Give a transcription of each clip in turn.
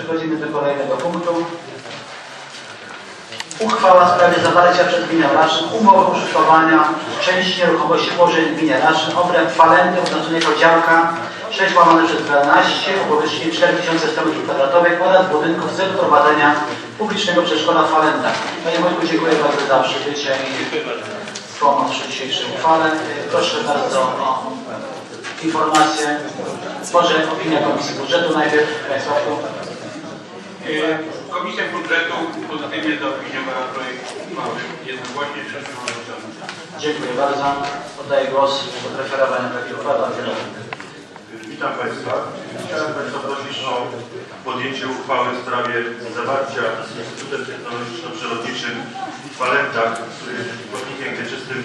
Przechodzimy do kolejnego punktu. Uchwała w sprawie zawarcia przez gminę Raszyn umowy użytkowania części nieruchomości położeń w gminie Raszyn obręb falenty oznaczonego działka 6 łamane przez 12 o powierzchni 4100 m2 oraz budynków w celu prowadzenia publicznego przedszkola w Falentach. Panie Wojtku, dziękuję bardzo za przybycie i pomoc przy dzisiejszej uchwale. Proszę bardzo o informację. Może opinia Komisji Budżetu najpierw. Państwo. E, Komisja Budżetu pozytywnie zaopiniowała projekt uchwały jednogłośnie trzecią głosową. Dziękuję bardzo. Oddaję głos do referowania takiej uchwały. Witam Państwa. Chciałem Państwa prosić o podjęcie uchwały w sprawie zawarcia z Instytutem Technologiczno-Przyrodniczym w Falentach, który jest płatnikiem wieczystym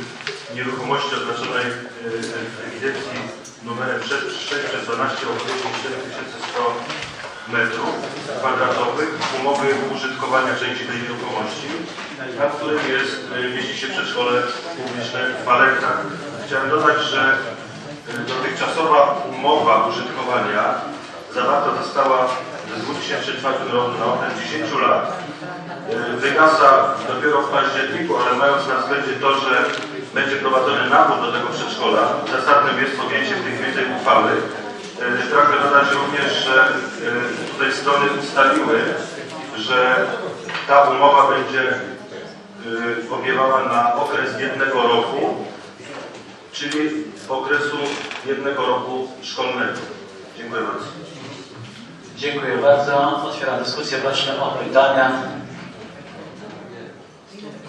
nieruchomości oznaczonej e, w ewidencji numerem 6 przez 12 o powierzchni 4100 metrów kwadratowych umowy użytkowania części tej nieruchomości, na którym jest, e, mieści się przedszkole publiczne w Falentach. Chciałem dodać, że Dotychczasowa umowa użytkowania zawarta została w 2004 roku na okres 10 lat. Yy, Wygasa dopiero w październiku, ale mając na względzie to, że będzie prowadzony nabór do tego przedszkola, zasadnym jest podjęcie w tej chwili tej uchwały. Pragnę dodać również, że tutaj strony ustaliły, że ta umowa będzie yy, obiewała na okres jednego roku, czyli okresu jednego roku szkolnego. Dziękuję bardzo. Dziękuję bardzo. Otwieram dyskusję. Proszę o pytania.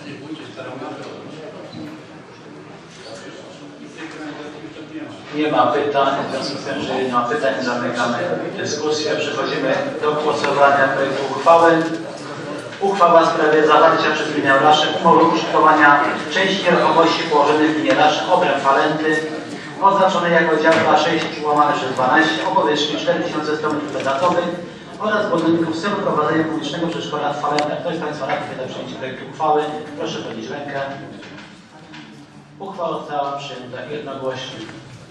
Nie ma pytań. W związku z tym, że nie ma pytań, zamykamy dyskusję. Przechodzimy do głosowania projektu uchwały. Uchwała w sprawie zawarcia przez gminę Raszyn umowy użytkowania części nieruchomości położonych w gminie Raszyn obręb falenty oznaczonej jako działka 6 łamane przez 12 o powierzchni 4100 m2 oraz budynków w celu prowadzenia publicznego przedszkola w Falentach. Ktoś z Państwa radnych za przyjęcie projektu uchwały? Proszę podnieść rękę. Uchwała została przyjęta jednogłośnie.